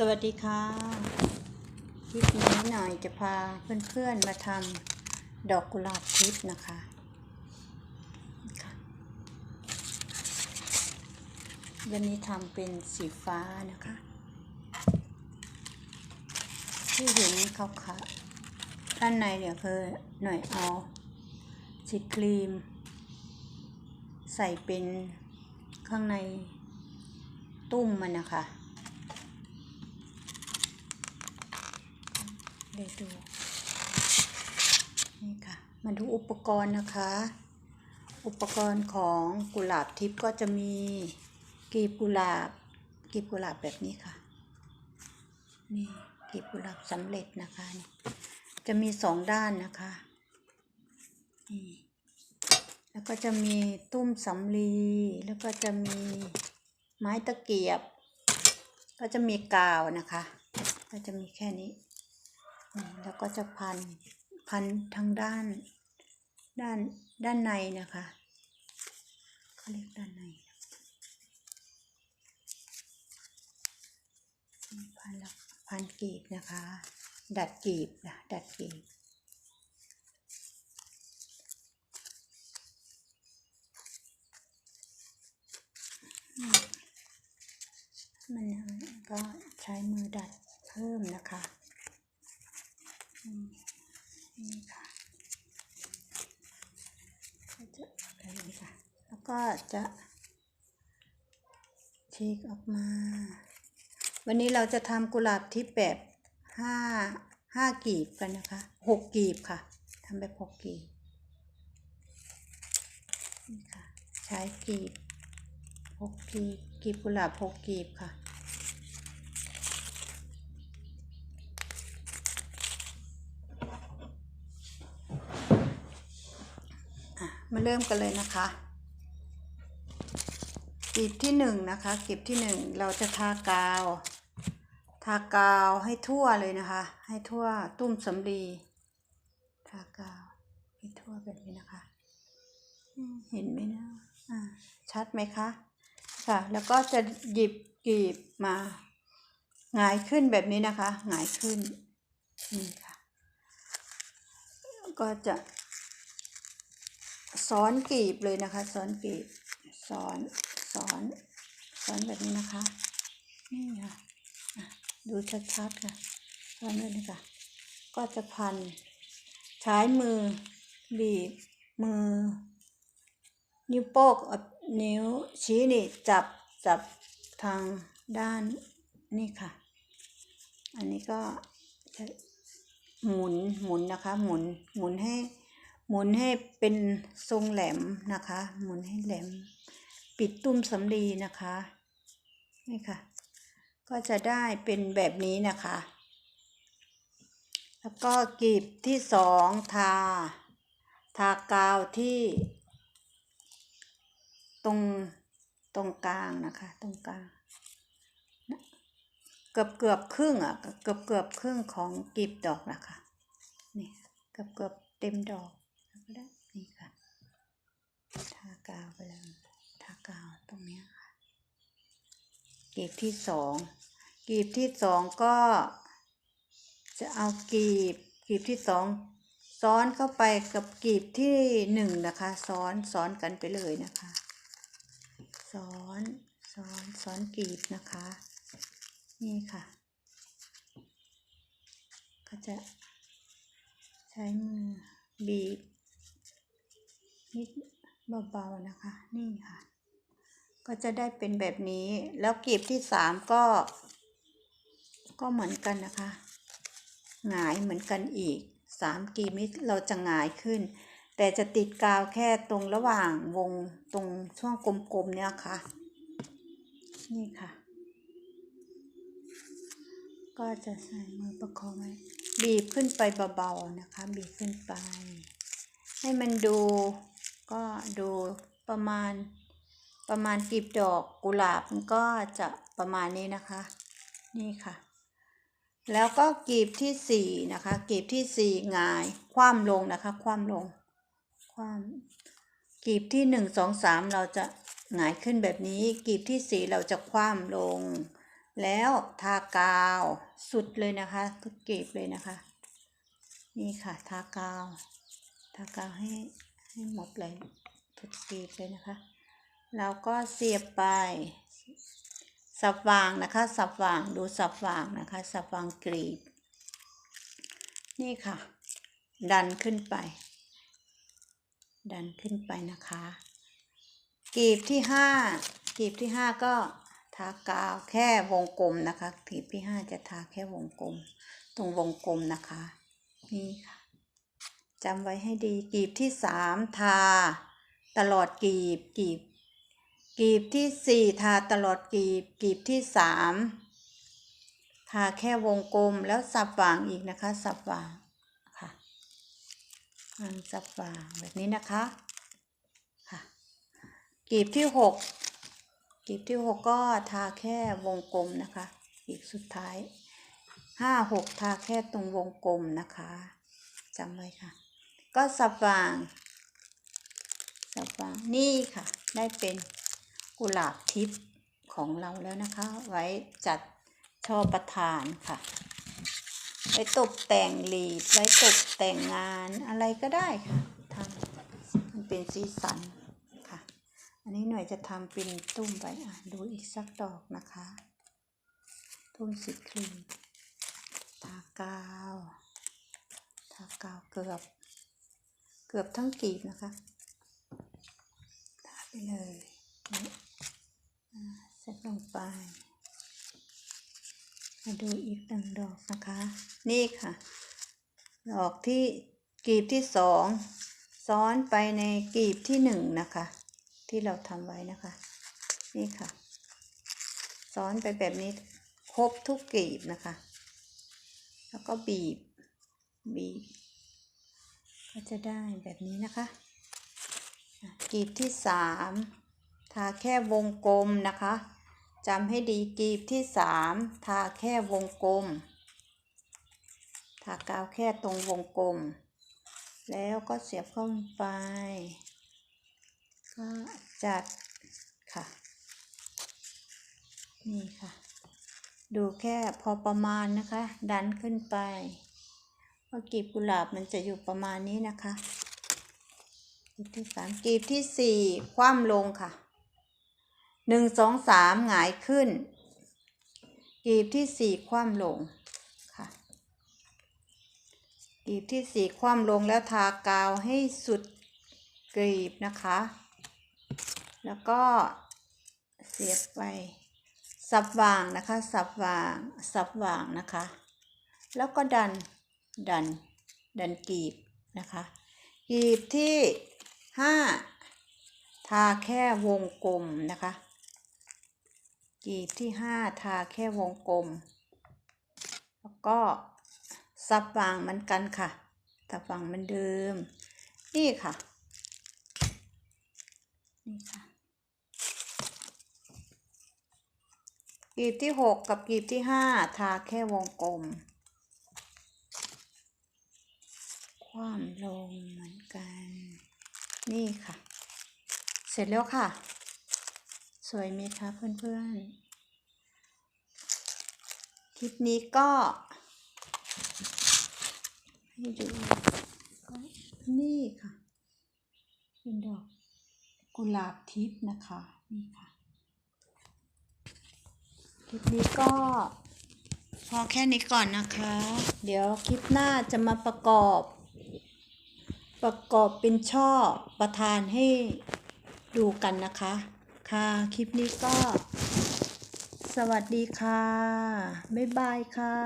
สวัสดีค่ะ คลิปนี้หน่อยจะพาเพื่อนๆมาทำดอกกุหลาบทิพย์นะคะค่ะวันนี้ทำเป็นสีฟ้านะคะ ที่เห็นเขาค่ะด้านในเนี่ยคือหน่อยเอาสีครีม ใส่เป็นข้างในตุ้มมันนะคะ เดี๋ยวดูนี่ค่ะ มาดูอุปกรณ์นะคะ อุปกรณ์ของกุหลาบทิพย์ก็จะมีกีบกุหลาบ กีบกุหลาบแบบนี้ค่ะ นี่กีบกุหลาบสำเร็จนะคะ จะมีสองด้านนะคะนี่แล้วก็จะมีตุ้มสำลี แล้วก็จะมีไม้ตะเกียบ ก็จะมีกาวนะคะ ก็จะมีแค่นี้ แล้วก็จะพัน พันทางด้าน ด้าน ด้านในนะคะเขาเรียกด้านใน พันแล้วพันกีบนะคะ ดัดกีบนะ ดัดกีบมันก็ใช้มือดัดเพิ่มนะคะ อืมนี่ค่ะก็จะแบบนี้ค่ะ แล้ว ก็จะฉีกออกมา วันนี้เราจะทำกุหลาบทิพย์แบบห้าห้ากีบกันนะคะหกกีบค่ะทำแบบหกกีบนี่ค่ะใช้กีบหกกีบกีบกุหลาบหกกีบค่ะมาเริ่มกันเลยนะคะ กลีบที่หนึ่งนะคะกลีบที่หนึ่งเราจะทากาว ทากาวให้ทั่วเลยนะคะ ให้ทั่วตุ้มสำลีทากาวให้ทั่วแบบนี้นะคะ เห็นไหมนะอ่าชัดไหมคะค่ะ แล้วก็จะหยิบกลีบมาหงายขึ้นแบบนี้นะคะหงายขึ้นนี่ค่ะ ก็จะซ้อนกลีบเลยนะคะ ซ้อนกลีบซ้อน ซ้อนซ้อนแบบนี้นะคะ นี่ค่ะดูชัดๆค่ะซ้อนแบบนี้ค่ะ ก็จะพัน ใช้มือบีบมือ นิ้วโป้งกับนิ้วชี้นี่จับจับทางด้านนี่ค่ะ อันนี้ก็จะหมุนหมุนนะคะ หมุนหมุนให้หมุนให้เป็นทรงแหลมนะคะ หมุนให้แหลม ปิดตุ้มสำลีนะคะ นี่ค่ะ ก็จะได้เป็นแบบนี้นะคะ แล้วก็กลีบที่สองทา ทากาวที่ตรงตรงกลางนะคะ ตรงกลาง เกือบเกือบครึ่งอะ เกือบเกือบครึ่งของกลีบดอกนะคะ นี่เกือบเกือบเต็มดอกแล้วก็ได้นี่ค่ะ ทากาวไปแล้ว กาวตรงนี้ค่ะกลีบที่สองกลีบที่สองก็ จะเอากลีบกลีบที่สองซ้อนเข้าไปกับกลีบที่หนึ่งนะคะ ซ้อนซ้อนกันไปเลยนะคะ ซ้อนซ้อนซ้อนกลีบนะคะ นี่ค่ะ ก็จะใช้มือบีบนิดเบาๆนะคะ นี่ค่ะ ก็จะได้เป็นแบบนี้ แล้วกลีบที่สามก็ ก็เหมือนกันนะคะหงายเหมือนกันอีกสามกลีบนี้เราจะหงายขึ้น แต่จะติดกาวแค่ตรงระหว่างวงตรงช่วงกลมๆเนี่ยค่ะ นี่ค่ะ ก็จะใส่มือประคองไว้บีบขึ้นไปเบาๆนะคะ บีบขึ้นไป ให้มันดูก็ดูประมาณ ประมาณกลีบดอกกุหลาบมันก็จะประมาณนี้นะคะ นี่ค่ะ แล้วก็กลีบที่สี่นะคะกลีบที่สี่งาย คว่ำลงนะคะ คว่ำลง คว่ำกลีบที่หนึ่งสองสามเราจะหงายขึ้นแบบนี้กลีบที่สี่เราจะคว่ำลง แล้วทากาวสุดเลยนะคะ ทุกกลีบเลยนะคะ นี่ค่ะทากาว ทากาวให้ให้หมดเลยทุกกลีบเลยนะคะ เราก็เสียบไป สับวางนะคะ สับวางดูสับวางนะคะ สับวางกรีบนี่ค่ะ ดันขึ้นไป ดันขึ้นไปนะคะ กรีบที่ห้ากรีบที่ห้าก็ทากาวแค่วงกลมนะคะกรีบที่ห้าจะทาแค่วงกลม ตรงวงกลมนะคะ นี่ค่ะจำไว้ให้ดีกรีบที่สามทา ตลอดกรีบกรีบ กรีบที่สี่ทาตลอดกรีบกรีบที่สามทาแค่วงกลมแล้วสับวางอีกนะคะสับวางค่ะวางสับวางแบบนี้นะคะค่ะกรีบที่หกกรีบที่หกก็ทาแค่วงกลมนะคะอีกสุดท้ายห้าหกทาแค่ตรงวงกลมนะคะจำไว้ค่ะ ก็สับวางสับวางนี่ค่ะ ได้เป็น กุหลาบทิพย์ของเราแล้วนะคะ ไว้จัดช่อประทานค่ะ ไว้ตกแต่งหลีดไว้ตกแต่งงานอะไรก็ได้ค่ะทำมันเป็นสีสันค่ะ อันนี้หน่อยจะทำเป็นตุ้มไว้อะดูอีกสักดอกนะคะ ตุ้มสีครีมทากาวทากาวเกือบ เกือบทั้งกลีบนะคะทาไปเลยนี่ สร็จลงไป มาดูอีกหนึ่งดอกนะคะ นี่ค่ะ ดอกที่กลีบที่สองซ้อนไปในกลีบที่หนึ่งนะคะ ที่เราทำไว้นะคะ นี่ค่ะ ซ้อนไปแบบนี้ครบทุกกลีบนะคะ แล้วก็บีบ บีบ ก็จะได้แบบนี้นะคะอะกลีบที่สามทาแค่วงกลมนะคะ จำให้ดีกลีบที่สามทาแค่วงกลม ทากาวแค่ตรงวงกลม แล้วก็เสียบเข้าไป ก็จัดค่ะ นี่ค่ะ ดูแค่พอประมาณนะคะ ดันขึ้นไปเพราะกลีบกุหลาบมันจะอยู่ประมาณนี้นะคะกลีบที่สามกลีบที่สี่คว่ำลงค่ะ หนึ่งสองสามหงายขึ้น กีบที่สี่คว่ำลงค่ะกีบที่สี่คว่ำลงแล้วทากาวให้สุดกลีบนะคะ แล้วก็เสียบไปสับวางนะคะ สับวางสับวางนะคะ แล้วก็ดันดันดันกีบนะคะกีบที่ห้าทาแค่วงกลมนะคะ กลีบที่ห้าทาแค่วงกลม แล้วก็สับวางเหมือนกันค่ะสับวางมือนเดิม นี่ค่ะ นี่ค่ะกลีบที่หกกับกลีบที่ห้าทาแค่วงกลม ความลงเหมือนกัน นี่ค่ะ เสร็จแล้วค่ะ สวยไหมคะเพื่อนๆ คลิปนี้ก็ ให้ดูก็นี่ค่ะ เป็นดอกกุหลาบทิพย์นะคะ นี่ค่ะ คลิปนี้ก็ พอแค่นี้ก่อนนะคะ เดี๋ยวคลิปหน้าจะมาประกอบ ประกอบเป็นช่อประทานให้ดูกันนะคะ ค่ะ คลิปนี้ก็ สวัสดีค่ะ บ๊ายบายค่ะ